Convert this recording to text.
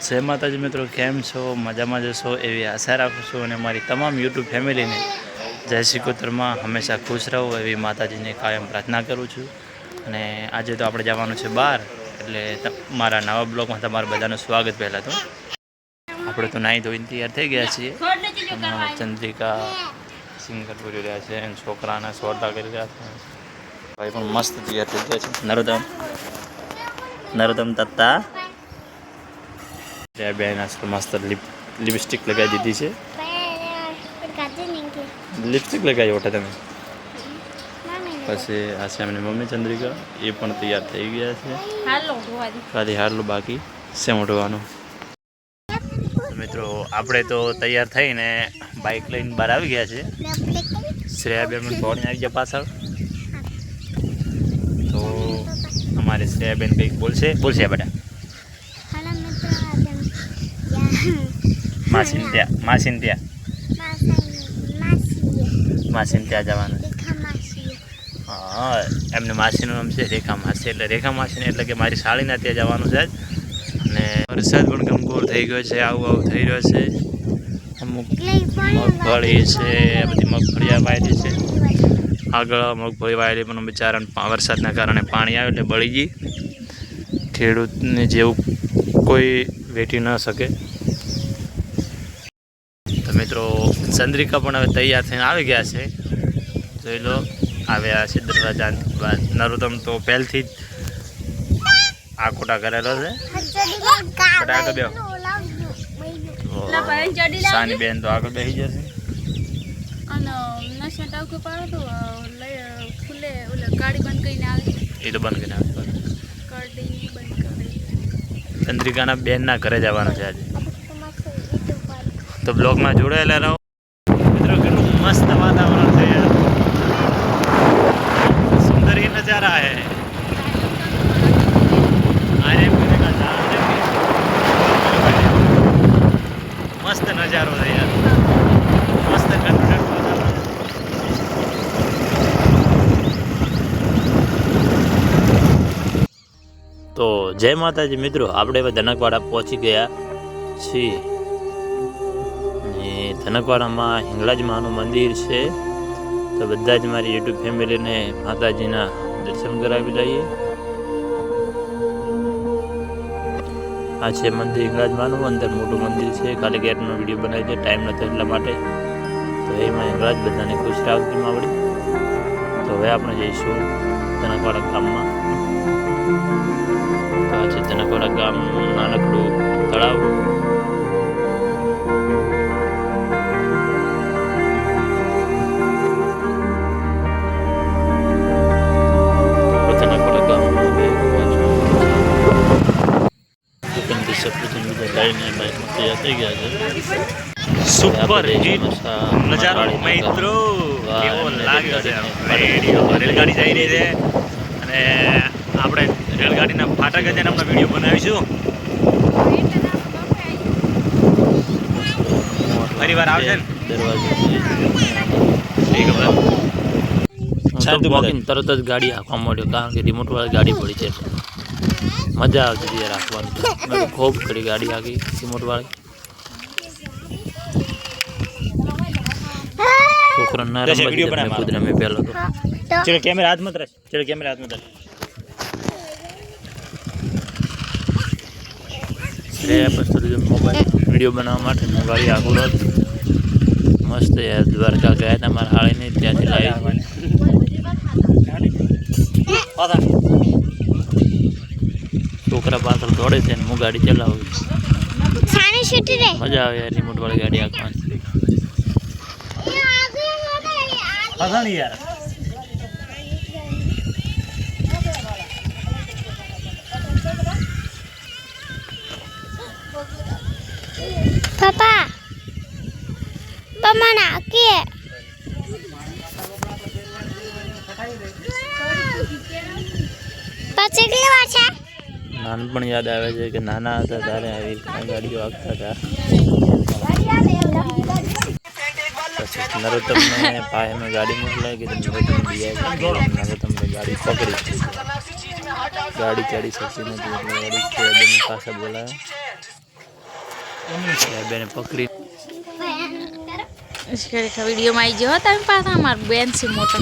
જય માતાજી મિત્રો, કેમ છો? મજામાં જશો એવી આશા રાખું છું અને મારી તમામ યુટ્યુબ ફેમિલીને જય શ્રી કુતરમાં હંમેશા ખુશ રહો એવી માતાજીને કાયમ પ્રાર્થના કરું છું. અને આજે તો આપણે જવાનું છે બહાર, એટલે મારા નવા બ્લોગમાં તમારું બધાનું સ્વાગત પહેલાં તો. આપણે તો નાહી ધોઈને તૈયાર થઈ ગયા છીએ. ચંદ્રિકા સિંગર પૂરી રહ્યા છે છોકરાના સોટા કરી રહ્યા છે. ભાઈ પણ મસ્ત તૈયાર થઈ ગયા છે. નરોદમ નરોદમ તત્તા. ત્યાં બેન આજકાલ મસ્ત લિપ લિપસ્ટિક લગાવી દીધી છે. લિપસ્ટિક લગાવી ઓઠે તમે? પછી આ છે મમ્મી ચંદ્રિકા. એ પણ તૈયાર થઈ ગયા છે. ખાલી હારલું બાકી સેમ ઉઠવાનું મિત્રો, આપણે તો તૈયાર થઈને બાઇક લઈને બહાર આવી ગયા છે શ્રેયાબેન પણ દોડીને આવી ગયા પાછળ. તો અમારે શ્રેયાબેન કંઈક બોલશે. બોલશે બેટા. માસીને ત્યાં માસીન ત્યાં માસીન ત્યાં જવાનું. હા, એમને માસીનું નામ છે રેખા માસી. એટલે રેખા માસીને એટલે કે મારી સાળીના ત્યાં જવાનું છે. અને વરસાદ પણ ગમગોળ થઈ ગયો છે, આવું આવું થઈ રહ્યો છે. અમુક મગફળી છે બધી મગફળી વાયેલી છે. આગળ મગફળી વાયેલી પણ બિચારાને વરસાદના કારણે પાણી આવે એટલે બળી ગઈ. ખેડૂતને જેવું કોઈ વેઠી ન શકે તો મિત્રો ચંદ્રિકા પણ હવે તૈયાર થઈને આવી ગયા છે. જોઈ લો આવ્યા છે દરવાજા બાદ નરોત્તમ તો પહેલથી જ આ ખોટા કરેલો છે. સાની બેન તો આગળ બેસી જશે. એ તો બંધ કરીને આવે. ચંદ્રિકાના બેનના ઘરે જવાનું છે આજે. તો બ્લોગમાં જોડાયેલા રહો. નજારો છે યાર. મસ્ત ઠંડુ ઠંડુ તો જય માતાજી મિત્રો, આપણે હવે ધનકવાડા પહોંચી ગયા છીએ. ને ધનકવાડામાં હિંગળાજ માનું મંદિર છે. તો બધા જ મારી યુટ્યુબ ફેમિલીને માતાજીના દર્શન કરાવી લઈએ. આ છે મંદિર હિંગળાજ માનું અંદર મોટું મંદિર છે. ખાલી ગેટનો વીડિયો બનાવી છે ટાઈમ નથી એટલા માટે. તો એમાં ઇંગરાજ બધાને ખુશ રાખતી માવડી. તો હવે આપણે જઈશું તનકવાડા ગામમાં. તો આ છે તનકવાડા ગામ નાનકડું તૈયાર થઈ ગયા છે. સુપર નજારો મિત્રો કેવો લાગ્યો છે રેલગાડી. જઈ રહી છે. અને આપણે રેલગાડીના ફાટક જઈને આપણે વીડિયો બનાવીશું. ફરી વાર આવશે ને? દરવાજો તરત જ ગાડી આપવા માંડ્યો કારણ કે રિમોટ વાળી ગાડી પડી છે. મજા આવતી હતી યાર હાંકવાની મેં તો ખૂબ કરી ગાડી હાંકી રિમોટ વાળી છોકરા ના જશે, રમવા video દીધા, મેં બનાવ. ખુદ રમે પહેલો તો ચલો કેમેરા હાથમાં તરસ ચલો કેમેરા હાથમાં તરસ શ્રેયા પસ્તુરી મોબાઈલ વીડિયો બનાવવા માટે હું ગાડી આગળ હતી મસ્ત યાર દ્વારકા ગયા હતા મારા હાળીને ત્યાંથી લાવી છોકરા પાછળ દોડે છે ને હું ગાડી ચલાવું મજા આવે યાર રિમોટ વાળી ગાડી હાંકવાની. યાર. પપ્પા પપ્પા કે? પછી કેટલી વાર છે? નાનપણ યાદ આવે છે કે નાના હતા ત્યારે આવી રીતના ગાડીઓ આવતા હતા. નરોત્તમને પાયામાં ગાડી મોકલાય કે નરોત્તમ નરોત્તમને ગાડી પકડી ગાડી ચડી શકતી નથી, એટલે ગાડી કે બેન પાસે બોલાવે બેને પકડી. વિડીયોમાં આવી ગયો તમે પાછા, અમારું બેન છે મોટો.